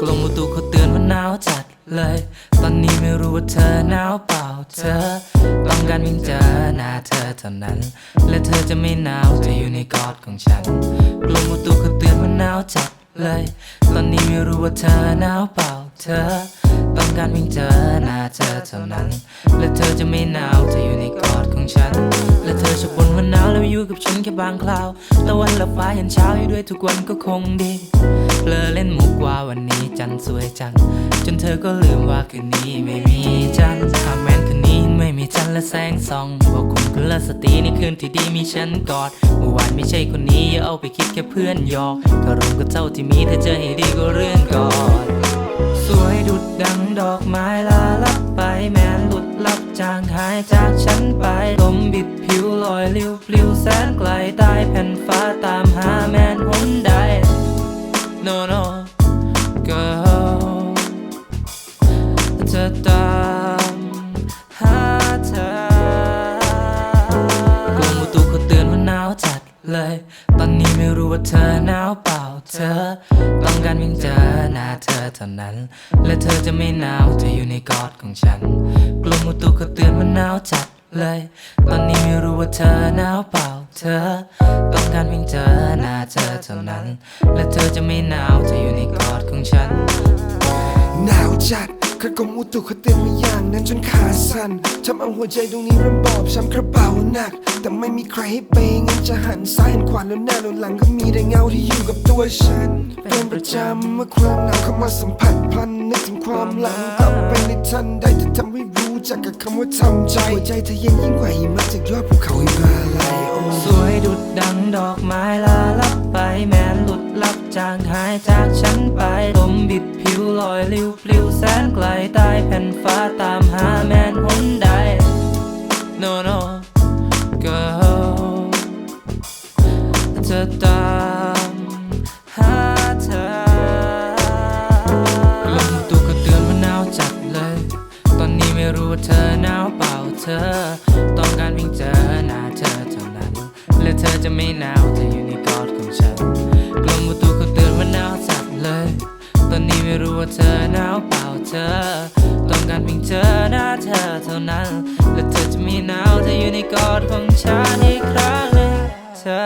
กลมอุตุเขาเตือนว่าหนาวจัดเลย ตอนนี้ไม่รู้ว่าเธอหนาวเปล่าเธอ ต้องการวิ่งเจอหน้าเธอเท่านั้น และเธอจะไม่หนาวจะอยู่ในกอดของฉัน กลมอุตุเขาเตือนว่าหนาวจัดเลย ตอนนี้ไม่รู้ว่าเธอหนาวเปล่าเธอ ต้องการวิ่งเจอหน้าเธอเท่านั้น และเธอจะไม่หนาวจะอยู่ในกอดของฉัน และเธอจะบ่นว่าหนาวแล้วอยู่กับฉันแค่บางคราว แตะวันละฟ้ายันเช้าอยู่ด้วยทุกวันก็คงดี เลอเล่นมุกว่าวันนี้จันสวยจัง จนเธอก็ลืมว่าคืนนี้ไม่มีจันทร์หากแม้นคืนนี้ไม่มีจันและแสงส่องบอกคุณกุลสตรีในคืนที่ดีมีฉันกอดเมื่อวานไม่ใช่คนนี้อย่าเอาไปคิดแค่เพื่อนหยอกก็รวมกับเจ้าที่มีเธอเจอให้ดีก็เรื่องก่อนสวยดุดดังดอกไม้ลาลับไปแม้นหลุดลับจางหายจากฉันไปลมบิดผิวลอยลิ้วปลิวแสนไกลใต้แผ่นฟ้าตามหาแม้นหนใด No no girl จะตามหาเธอกลมอุตุเขาเตือนว่าหนาวจัดเลย ตอนนี้ไม่รู้ว่าเธอหนาวเปล่าเธอ ต้องการวิ่งเจอหน้าเธอเท่านั้น และเธอจะไม่หนาวจะอยู่ในกอดของฉัน กลมอุตุเขาเตือนว่าหนาวจัด เลย ตอนนี้ไม่รู้ว่าเธอหนาวเปล่าเธอ ต้องการเพียงเจอหน้าเธอเท่านั้น และเธอจะไม่หนาวจะอยู่ในกอดของฉัน หนาวจัด กระกรมอุตุเขาเตือนมาอย่างนั้นจนขาสั่นทำเอาหัวใจตรงนี้ริ่มบอบช้ำกระเป๋าหนัก แต่ไม่มีใครให้เปงั้นจะหันซ้ายหันขวาแล้วหน้าแล้วหลังก็มีแต่เงาที่อยู่กับตัวฉัน เป็นประจำเมื่อความหนาวเข้ามาสัมผัสพลันนึกถึงความหลังกลับไปในทันใดที่ทำให้รู้จักกับคำว่าทำใจหัวใจเธอเย็นยิ่งกว่าหิมะจากยอดภูเขาหิมาลัยโอสวยดุดดังดอกไม้ลาลับไปแม้หลุดลับจางหายจากฉันไปลมบิด ลอยลิวปลิวแสนไกลใต้แผ่นฟ้าตามหาแมนหนใด No no girl จะตามหาเธอลมตัวก็เตือนว่าหนาวจัดเลย ตอนนี้ไม่รู้ว่าเธอหนาวเปล่าเธอ ต้องการวิ่งเจอหน้าเธอเท่านั้น และเธอจะไม่หนาวจะ เธอหนาวเปล่าเธอ ต้องการเพียงเจอหน้าเธอเท่านั้น และเธอจะมีหนาวเธอยู่ในกอดของฉันอีกครั้งหนึ่งเธอ